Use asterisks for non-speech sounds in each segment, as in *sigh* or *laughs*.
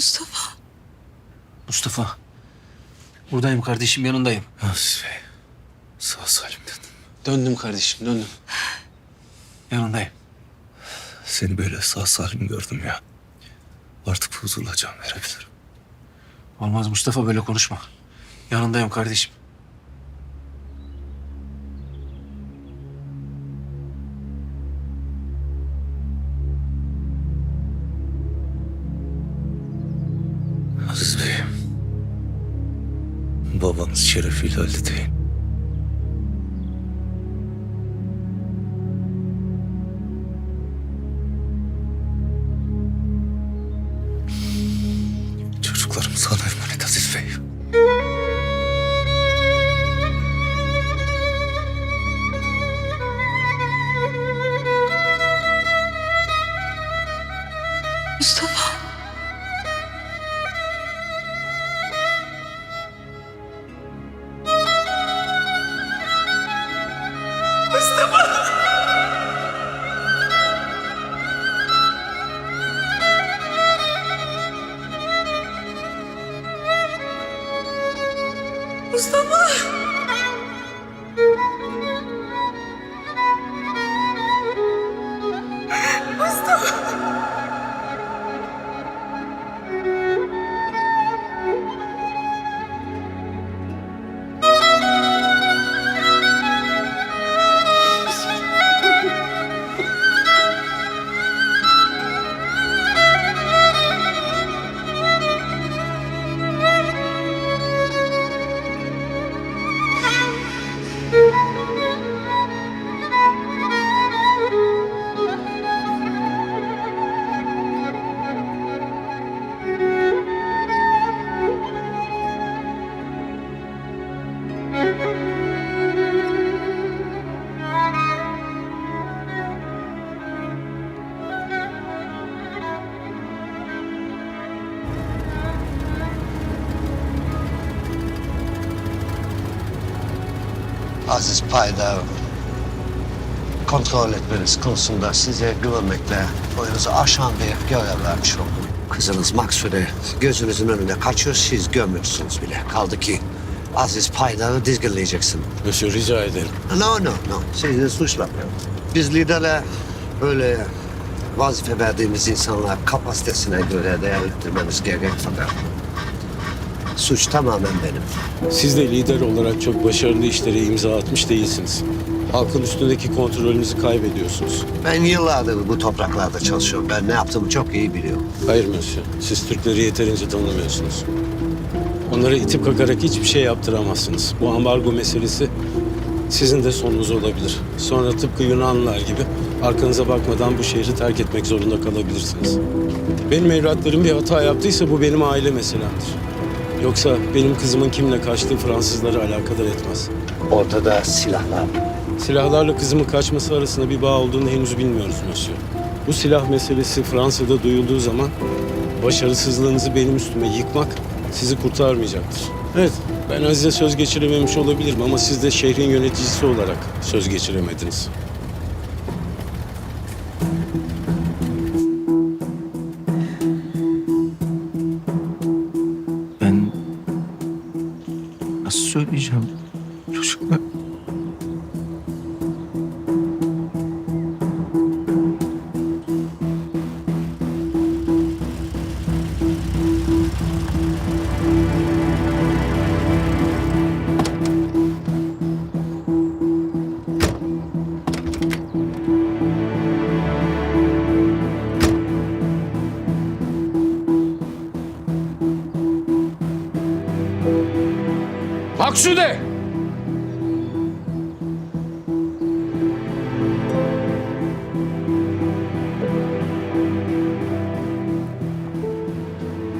Mustafa. Mustafa. Buradayım kardeşim yanındayım. Aziz Bey. Sağ salim döndüm. Döndüm kardeşim döndüm. Yanındayım. Seni böyle sağ salim gördüm ya. Artık huzurla can verebilirim. Olmaz Mustafa böyle konuşma. Yanındayım kardeşim. Babanız şerefiyle öldü deyin. Çocuklarım sana emanet Aziz Bey. Mustafa. Aziz Payda kontrol etmeniz konusunda size güvenmekle boyunuzu aşan bir görev vermiş oldum. Kızınız Maksude gözünüzün önünde kaçıyor, siz görmüyorsunuz bile. Kaldı ki Aziz Paydar'ı dizginleyeceksin. Monsieur rica ederim. No, no, no. Sizi suçlamıyorum. Biz liderle böyle vazife verdiğimiz insanlar kapasitesine göre değerlendirmemiz gerek fakat suç tamamen benim. Siz de lider olarak çok başarılı işlere imza atmış değilsiniz. Halkın üstündeki kontrolünüzü kaybediyorsunuz. Ben yıllardır bu topraklarda çalışıyorum. Ben ne yaptığımı çok iyi biliyorum. Hayır Monsieur, siz Türkleri yeterince tanımıyorsunuz. Onlara itip kakarak hiçbir şey yaptıramazsınız. Bu ambargo meselesi sizin de sonunuz olabilir. Sonra tıpkı Yunanlılar gibi arkanıza bakmadan bu şehri terk etmek zorunda kalabilirsiniz. Benim evlatlarım bir hata yaptıysa bu benim aile meselemdir. Yoksa benim kızımın kimle kaçtığı Fransızları alakadar etmez. Ortada silahlar. Silahlarla kızımın kaçması arasında bir bağ olduğunu henüz bilmiyoruz Monsieur. Bu silah meselesi Fransa'da duyulduğu zaman başarısızlığınızı benim üstüme yıkmak sizi kurtarmayacaktır. Evet, ben Aziz'e söz geçirememiş olabilirim ama siz de şehrin yöneticisi olarak söz geçiremediniz. Maksude!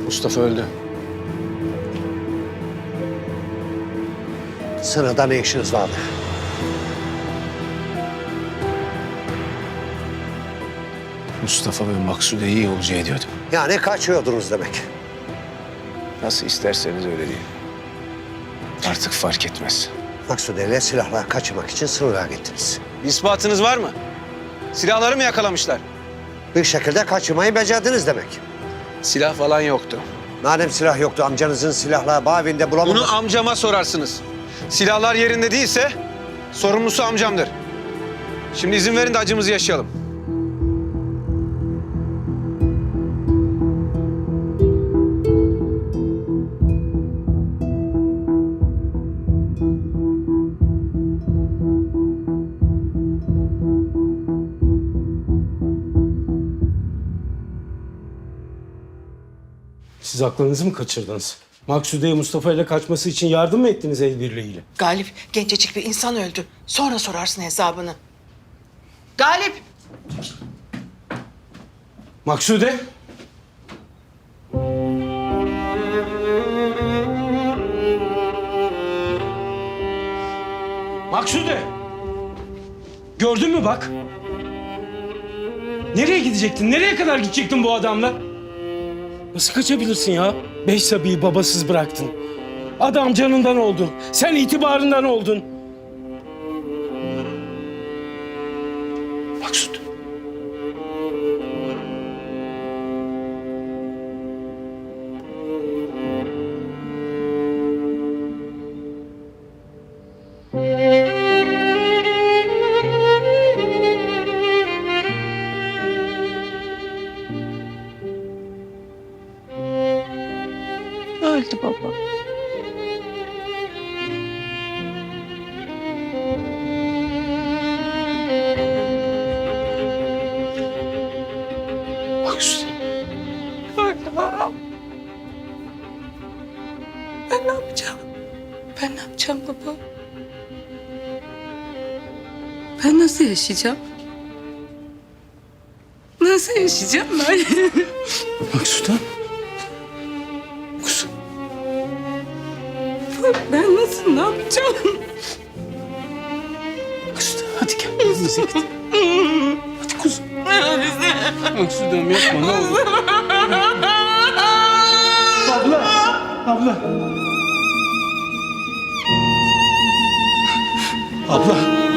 Mustafa öldü. Sınırda ne işiniz vardı? Mustafa ve Maksude'yi yolcu ediyordum. Yani kaçıyordunuz demek. Nasıl isterseniz öyle deyin. Artık fark etmez. Maksude ile silahlar kaçırmak için sınıra gittiniz. İspatınız var mı? Silahları mı yakalamışlar? Bir şekilde kaçırmayı becerdiniz demek. Silah falan yoktu. Madem silah yoktu amcanızın silahla bağ evinde bulamamış. Bunu amcama sorarsınız. Silahlar yerinde değilse sorumlusu amcamdır. Şimdi izin verin de acımızı yaşayalım. Siz aklınızı mı kaçırdınız? Maksude'ye Mustafa ile kaçması için yardım mı ettiniz el birliğiyle? Galip gencecik bir insan öldü. Sonra sorarsın hesabını. Galip! Maksude! Maksude! Gördün mü bak? Nereye gidecektin? Nereye kadar gidecektin bu adamla? Nasıl kaçabilirsin ya? Beş sabiyi babasız bıraktın. Adam canından oldu. Sen itibarından oldun. Yapacağım baba? Ben nasıl yaşayacağım? Nasıl yaşayacağım ben? *laughs* Maksut'a? Kuzum. ben nasıl ne yapacağım? Maksut hadi gel. Bize git. Hadi kuzum. Maksud'um yapma ne olur. Abla. Abla. Abla.